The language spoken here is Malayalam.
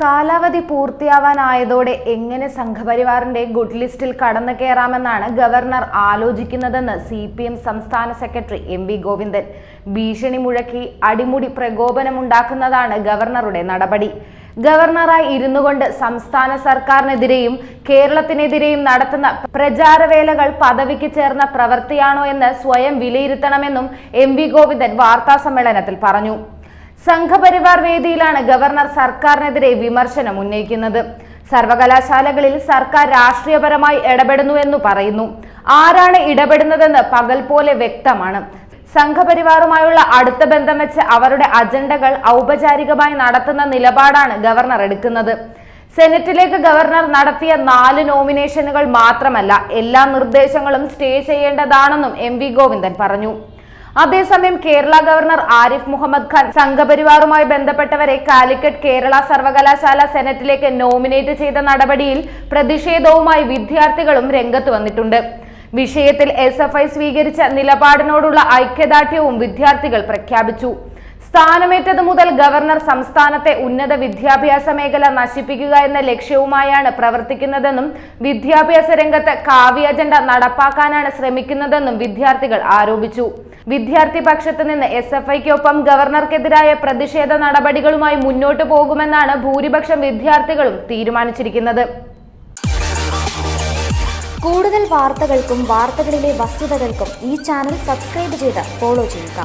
കാലാവധി പൂർത്തിയാവാനായതോടെ എങ്ങനെ സംഘപരിവാറിന്റെ ഗുഡ് ലിസ്റ്റിൽ കടന്നു കയറാമെന്നാണ് ഗവർണർ ആലോചിക്കുന്നതെന്ന് സി പി എം സംസ്ഥാന സെക്രട്ടറി എം വി ഗോവിന്ദൻ. ഭീഷണി മുഴക്കി അടിമുടി പ്രകോപനമുണ്ടാക്കുന്നതാണ് ഗവർണറുടെ നടപടി. ഗവർണറായി ഇരുന്നുകൊണ്ട് സംസ്ഥാന സർക്കാരിനെതിരെയും കേരളത്തിനെതിരെയും നടത്തുന്ന പ്രചാരവേലകൾ പദവിക്ക് ചേർന്ന പ്രവൃത്തിയാണോ എന്ന് സ്വയം വിലയിരുത്തണമെന്നും എം വി ഗോവിന്ദൻ വാർത്താ സമ്മേളനത്തിൽ പറഞ്ഞു. സംഘപരിവാർ വേദിയിലാണ് ഗവർണർ സർക്കാരിനെതിരെ വിമർശനം ഉന്നയിക്കുന്നത്. സർവകലാശാലകളിൽ സർക്കാർ രാഷ്ട്രീയപരമായി ഇടപെടുന്നു എന്ന് പറയുന്നു. ആരാണ് ഇടപെടുന്നതെന്ന് പകൽ പോലെ വ്യക്തമാണ്. സംഘപരിവാറുമായുള്ള അടുത്ത ബന്ധം വെച്ച് അവരുടെ അജണ്ടകൾ ഔപചാരികമായി നടത്തുന്ന നിലപാടാണ് ഗവർണർ എടുക്കുന്നത്. സെനറ്റിലേക്ക് ഗവർണർ നടത്തിയ നാല് നോമിനേഷനുകൾ മാത്രമല്ല എല്ലാ നിർദ്ദേശങ്ങളും സ്റ്റേ ചെയ്യേണ്ടതാണെന്നും എം വി ഗോവിന്ദൻ പറഞ്ഞു. അതേസമയം കേരള ഗവർണർ ആരിഫ് മുഹമ്മദ് ഖാൻ സംഘപരിവാറുമായി ബന്ധപ്പെട്ടവരെ കാലിക്കറ്റ് കേരള സർവകലാശാല സെനറ്റിലേക്ക് നോമിനേറ്റ് ചെയ്ത നടപടിയിൽ പ്രതിഷേധവുമായി വിദ്യാർത്ഥികളും രംഗത്ത് വന്നിട്ടുണ്ട്. വിഷയത്തിൽ എസ് എഫ് ഐ സ്വീകരിച്ച നിലപാടിനോടുള്ള ഐക്യദാർഢ്യവും വിദ്യാർത്ഥികൾ പ്രഖ്യാപിച്ചു. സ്ഥാനമേറ്റത് മുതൽ ഗവർണർ സംസ്ഥാനത്തെ ഉന്നത വിദ്യാഭ്യാസ മേഖല നശിപ്പിക്കുക എന്ന ലക്ഷ്യവുമായാണ് പ്രവർത്തിക്കുന്നതെന്നും വിദ്യാഭ്യാസ രംഗത്ത് കാവ്യ അജണ്ട നടപ്പാക്കാനാണ് ശ്രമിക്കുന്നതെന്നും വിദ്യാർത്ഥികൾ ആരോപിച്ചു. വിദ്യാർത്ഥി പക്ഷത്ത് നിന്ന് എസ് എഫ് ഐക്കൊപ്പം ഗവർണർക്കെതിരായ പ്രതിഷേധ നടപടികളുമായി മുന്നോട്ടു പോകുമെന്നാണ് ഭൂരിപക്ഷം വിദ്യാർത്ഥികളും തീരുമാനിച്ചിരിക്കുന്നത്. കൂടുതൽ വാർത്തകൾക്കും വാർത്തകളിലെ വസ്തുതകൾക്കും ഈ ചാനൽ സബ്സ്ക്രൈബ് ചെയ്ത് ഫോളോ ചെയ്യുക.